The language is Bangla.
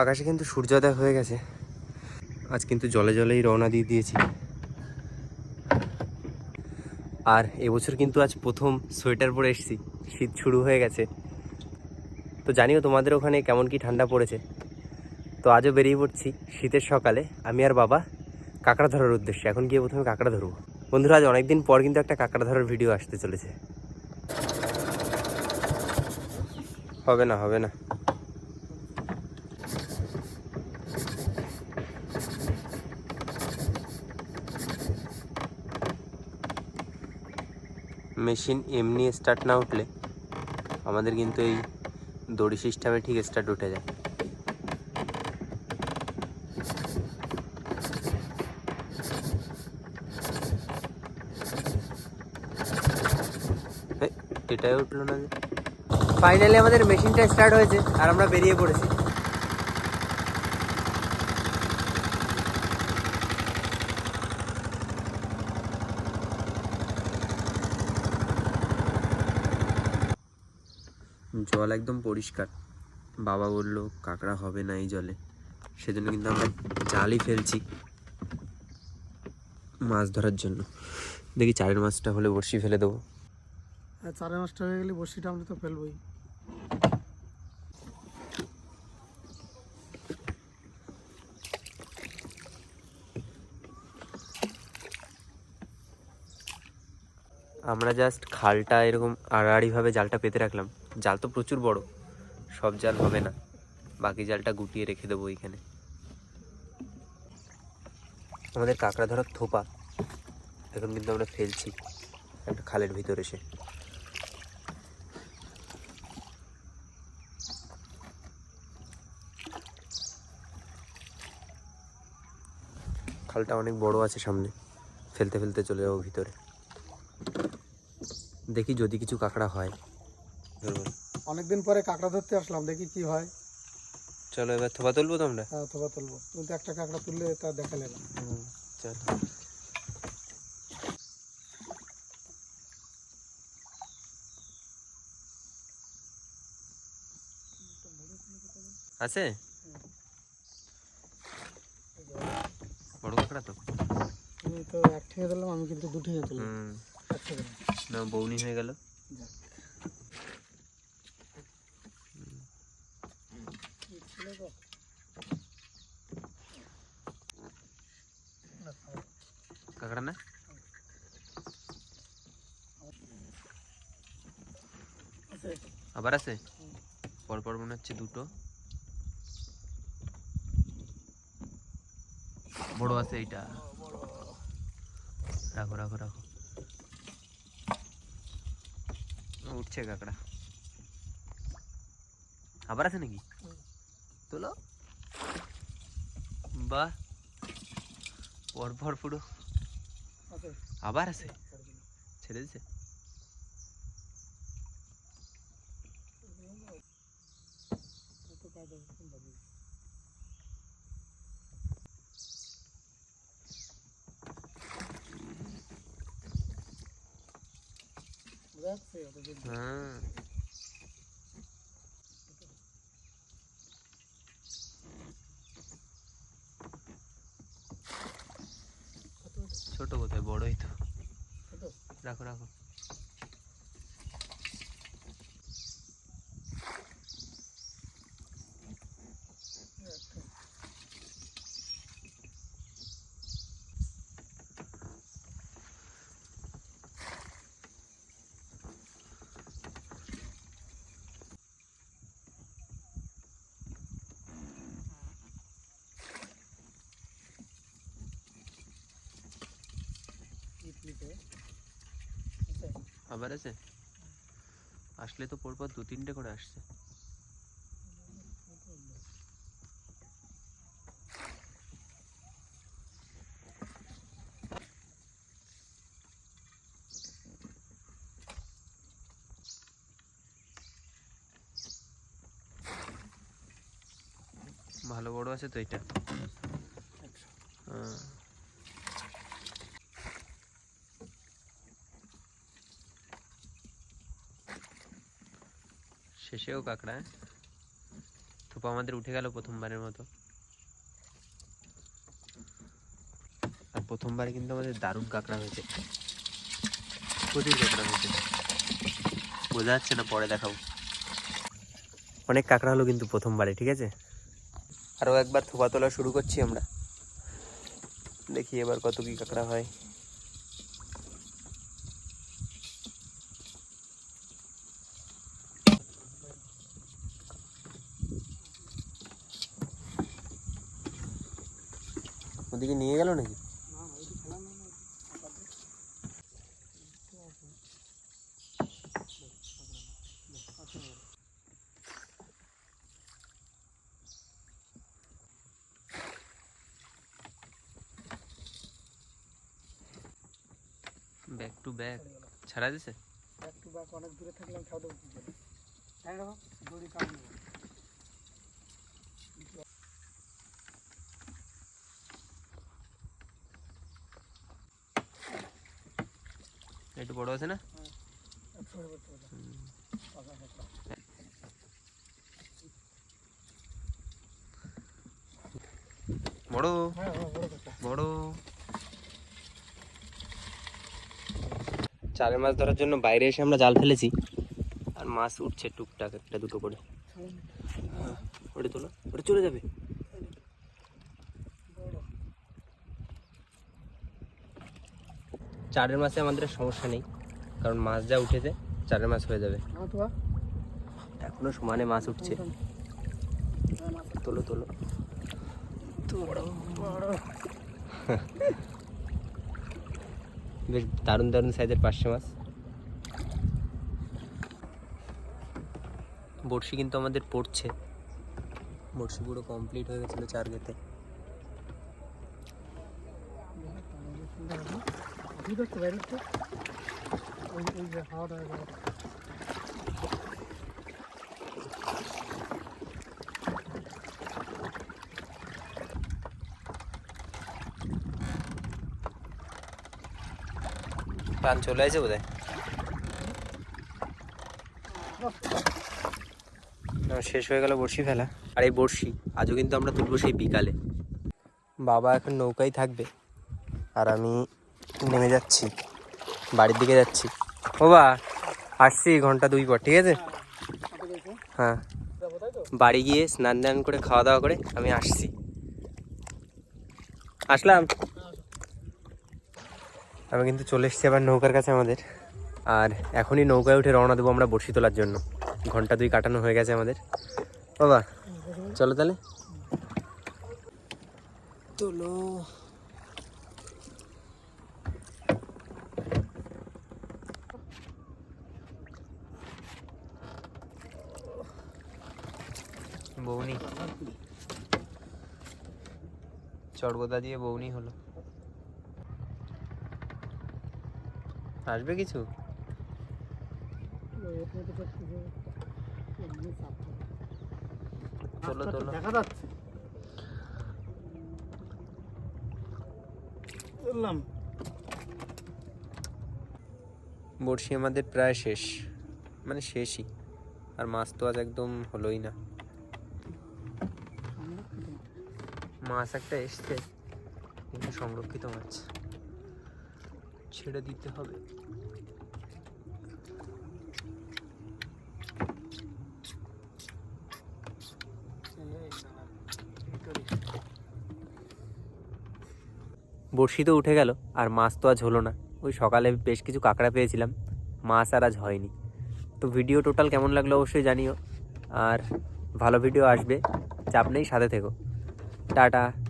আকাশে কিন্তু সূর্যোদয় হয়ে গেছে। আজ কিন্তু জলে জলেই রওনা দিয়ে দিয়েছি। আর এবছর কিন্তু আজ প্রথম সোয়েটার পরে এসেছি। শীত শুরু হয়ে গেছে। তো জানিও তোমাদের ওখানে কেমন কি ঠান্ডা পড়েছে? তো আজও বেরিয়ে পড়ছি শীতের সকালে। আমি আর বাবা কাঁকড়া ধরার উদ্দেশ্যে। এখন গিয়ে প্রথমে কাঁকড়া ধরবো। বন্ধুরা, আজ অনেকদিন পর কিন্তু একটা কাঁকড়া ধরার ভিডিও আসতে চলেছে। হবে না হবে না। মেশিন এমনি স্টার্ট না উঠলে আমাদের কিন্তু এই দড়ি সিস্টেমে ঠিক স্টার্ট উঠে যায়। এটাই উঠল না ফাইনালি আমাদের মেশিনটা স্টার্ট হয়েছে আর আমরা বেরিয়ে পড়েছি। জল একদম পরিষ্কার। বাবা বলল কাঁকড়া হবে না এই জলে। সেজন্য কিন্তু আমরা জালই ফেলছি মাছ ধরার জন্য। দেখি চারের মাছটা হলে বড়শি ফেলে দেবো। আর চারে মাসটা হয়ে গেলে বসিটা আমরা তো ফেলবই। আমরা জাস্ট খালটা এরকম আড়াআড়িভাবে জালটা পেতে রাখলাম। জাল তো প্রচুর বড়। সব জাল হবে না। বাকি জালটা গুটিয়ে রেখে দেবো এইখানে আমাদের কাঁকড়া ধরার থোপা। এখন কিন্তু আমরা ফেলছি একটা খালের ভিতর এসে। খালটা অনেক বড় আছে সামনে। ফেলতে ফেলতে চলে যাব ভিতরে। দেখি যদি কিছু কাঁকড়া হয়। ধরবো। অনেকদিন পরে কাঁকড়া ধরতে আসলাম দেখি কি হয়। চলো এবার থোপা তুলবো তোমরা? হ্যাঁ অথবা তুলবো। তুমি তো একটা কাঁকড়া তুললে তা দেখালে না। চলো। আছে? বড় কাঁকড়া তো। তুমি তো এক ঠেঙে দিলাম আমি কিন্তু দু ঠেঙে না। না বৌনি হয়ে গেল। আছে? আবার আছে? পরপর মনে হচ্ছে দুটো। বড় আছে এইটা। রাখো রাখো রাখো। উঠছে কাঁকড়া। আবার আছে নাকি? তোলো। বাহ। পরপর পুরো আবার আছে? ছেড়ে দিছে? হ্যাঁ। ছোট কোথায় বড়ই তো। রাখো রাখো একটা। ইডলিতে আছে? আবার আছে আসলে তো পরপর দু তিনটে করে আসছে ভালো বড় আছে তো এটা। হ্যাঁ। শেষেও কাঁকড়া? থোপা আমাদের উঠে গেল প্রথমবারের মতো। আর প্রথমবারে কিন্তু আমাদের দারুণ কাঁকড়া হয়েছে। প্রচুর কাঁকড়া হয়েছে। বোঝা যাচ্ছে না, পরে দেখাবো। অনেক কাঁকড়া হলো কিন্তু প্রথমবারে, ঠিক আছে? আরও একবার থোপা তোলা শুরু করছি আমরা। দেখি এবার কত কি কাঁকড়া হয়। ওদিকে নিয়ে গেল নাকি? ব্যাক টু ব্যাক ছাড়া দিছে? একটু ব্যাক অনেক দূরে থাকলাম খাওয়া দাওয়া করতে হ্যাঁ দড়ি কাটবে একটু বড় আছে না? বড়। বড়। চারের মাছ ধরার জন্য বাইরে এসে আমরা জাল ফেলেছি। আর মাছ উঠছে টুকটাক একটা দুটো করে। হ্যাঁ, ওটা তোলো ওটা চলে যাবে। চারের মাসে আমাদের সমস্যা নেই কারণ মাছ যা উঠেছে চারের মাছ হয়ে যাবে। এখনও সমানে মাছ উঠছে। তোলো তোলো। বেশ দারুণ দারুণ সাইজের পার্শে মাছ। বড়শি কিন্তু আমাদের পড়ছে। বড়শি পুরো কমপ্লিট হয়ে গেছিল চার গেতে ঠিক আছে বাইরে তো ওই ওই যে হাওয়াটা টান চলে আসে বোধ শেষ হয়ে গেল বড়শি ফেলা। আর এই বড়শি আজও কিন্তু আমরা তুলবো সেই বিকালে। বাবা এখন নৌকায় থাকবে। আর আমি নেমে যাচ্ছি। বাড়ির দিকে যাচ্ছি। ও বা, আসছি ঘণ্টা দুই পর, ঠিক আছে? হ্যাঁ। বাড়ি গিয়ে স্নান দান করে, খাওয়া দাওয়া করে আমি আসছি। আসলাম? আমি কিন্তু চলে এসেছি আবার নৌকার কাছে আমাদের। আর এখনই নৌকায় উঠে রওনা দেবো আমরা বড়শি তোলার জন্য। ঘণ্টা দুই কাটানো হয়ে গেছে আমাদের। বাবা চলো তাহলে। তোলো। বৌনি। চড়গোদা দিয়ে বৌনি হলো। আসবে কিছু। তোলো তোলো। দেখা যাচ্ছে। বড়শি আমাদের প্রায় শেষ। মানে শেষই। আর মাছ তো আজ একদম হলোই না। মাছ একটা এসছে, কিন্তু সংরক্ষিত মাছ। ছেড়ে দিতে হবে। বড়শি তো উঠে গেল, আর মাছ তো আজ হলো না। ওই সকালে বেশ কিছু কাঁকড়া পেয়েছিলাম, মাছ আর আজ হয়নি। তো ভিডিও টোটাল কেমন লাগল অবশ্যই জানিও, আর ভালো ভিডিও আসবে, চাপ নেই, সাথে থেকো। 打打。